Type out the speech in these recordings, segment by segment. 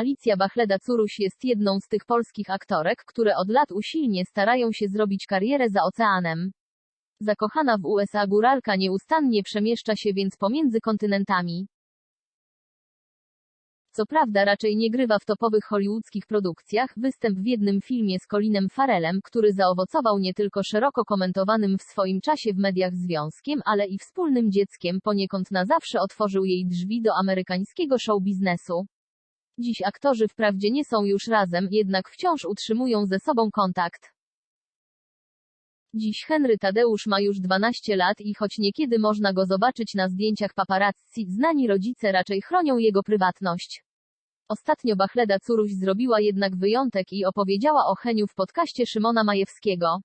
Alicja Bachleda-Curuś jest jedną z tych polskich aktorek, które od lat usilnie starają się zrobić karierę za oceanem. Zakochana w USA góralka nieustannie przemieszcza się więc pomiędzy kontynentami. Co prawda raczej nie grywa w topowych hollywoodzkich produkcjach, występ w jednym filmie z Colinem Farelem, który zaowocował nie tylko szeroko komentowanym w swoim czasie w mediach związkiem, ale i wspólnym dzieckiem poniekąd na zawsze otworzył jej drzwi do amerykańskiego show biznesu. Dziś aktorzy wprawdzie nie są już razem, jednak wciąż utrzymują ze sobą kontakt. Dziś Henry Tadeusz ma już 12 lat i choć niekiedy można go zobaczyć na zdjęciach paparazzi, znani rodzice raczej chronią jego prywatność. Ostatnio Bachleda Curuś zrobiła jednak wyjątek i opowiedziała o Heniu w podcaście Szymona Majewskiego.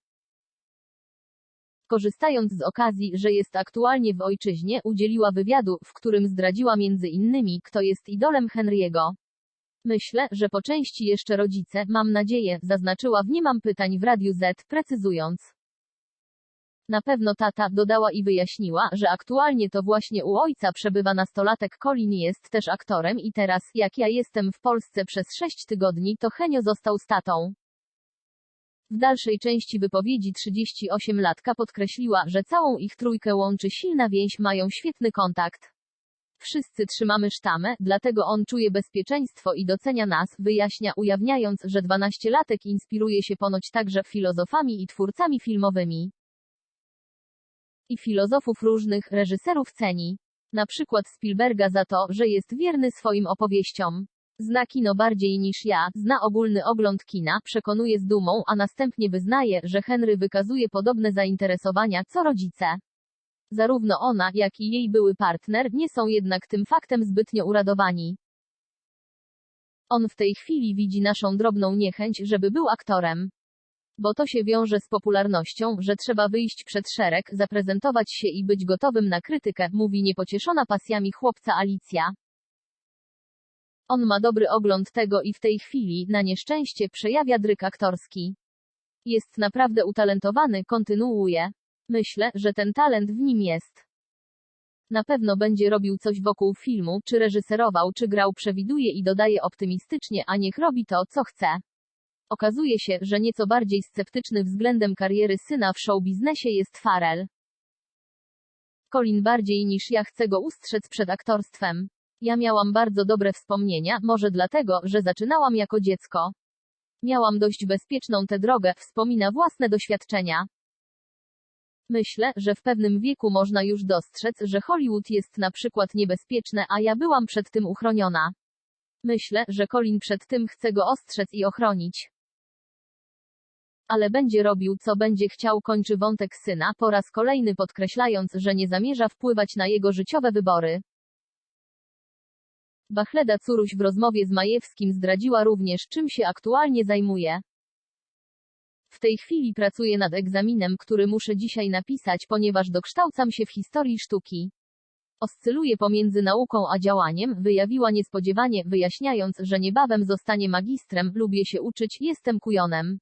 Korzystając z okazji, że jest aktualnie w ojczyźnie, udzieliła wywiadu, w którym zdradziła między innymi, kto jest idolem Henry'ego. Myślę, że po części jeszcze rodzice, mam nadzieję, zaznaczyła w Nie mam pytań w Radiu Z, precyzując. Na pewno tata, dodała i wyjaśniła, że aktualnie to właśnie u ojca przebywa nastolatek Colin jest też aktorem i teraz, jak ja jestem w Polsce przez sześć tygodni, to Henio został z tatą. W dalszej części wypowiedzi 38-latka podkreśliła, że całą ich trójkę łączy silna więź, mają świetny kontakt. Wszyscy trzymamy sztamę, dlatego on czuje bezpieczeństwo i docenia nas, wyjaśnia ujawniając, że 12-latek inspiruje się ponoć także filozofami i twórcami filmowymi i filozofów różnych reżyserów ceni. Na przykład Spielberga za to, że jest wierny swoim opowieściom. Zna kino bardziej niż ja, zna ogólny ogląd kina, przekonuje z dumą, a następnie wyznaje, że Henry wykazuje podobne zainteresowania, co rodzice. Zarówno ona, jak i jej były partner, nie są jednak tym faktem zbytnio uradowani. On w tej chwili widzi naszą drobną niechęć, żeby był aktorem. Bo to się wiąże z popularnością, że trzeba wyjść przed szereg, zaprezentować się i być gotowym na krytykę, mówi niepocieszona pasjami chłopca Alicja. On ma dobry ogląd tego i w tej chwili, na nieszczęście, przejawia dryk aktorski. Jest naprawdę utalentowany, kontynuuje. Myślę, że ten talent w nim jest. Na pewno będzie robił coś wokół filmu, czy reżyserował, czy grał, przewiduje i dodaje optymistycznie, a niech robi to, co chce. Okazuje się, że nieco bardziej sceptyczny względem kariery syna w showbiznesie jest Farel. Colin bardziej niż ja chce go ustrzec przed aktorstwem. Ja miałam bardzo dobre wspomnienia, może dlatego, że zaczynałam jako dziecko. Miałam dość bezpieczną tę drogę, wspomina własne doświadczenia. Myślę, że w pewnym wieku można już dostrzec, że Hollywood jest na przykład niebezpieczne, a ja byłam przed tym uchroniona. Myślę, że Colin przed tym chce go ostrzec i ochronić. Ale będzie robił co będzie chciał kończy wątek syna, po raz kolejny podkreślając, że nie zamierza wpływać na jego życiowe wybory. Bachleda Curuś w rozmowie z Majewskim zdradziła również, czym się aktualnie zajmuje. W tej chwili pracuję nad egzaminem, który muszę dzisiaj napisać, ponieważ dokształcam się w historii sztuki. Oscyluje pomiędzy nauką a działaniem, wyjawiła niespodziewanie, wyjaśniając, że niebawem zostanie magistrem, lubię się uczyć, jestem kujonem.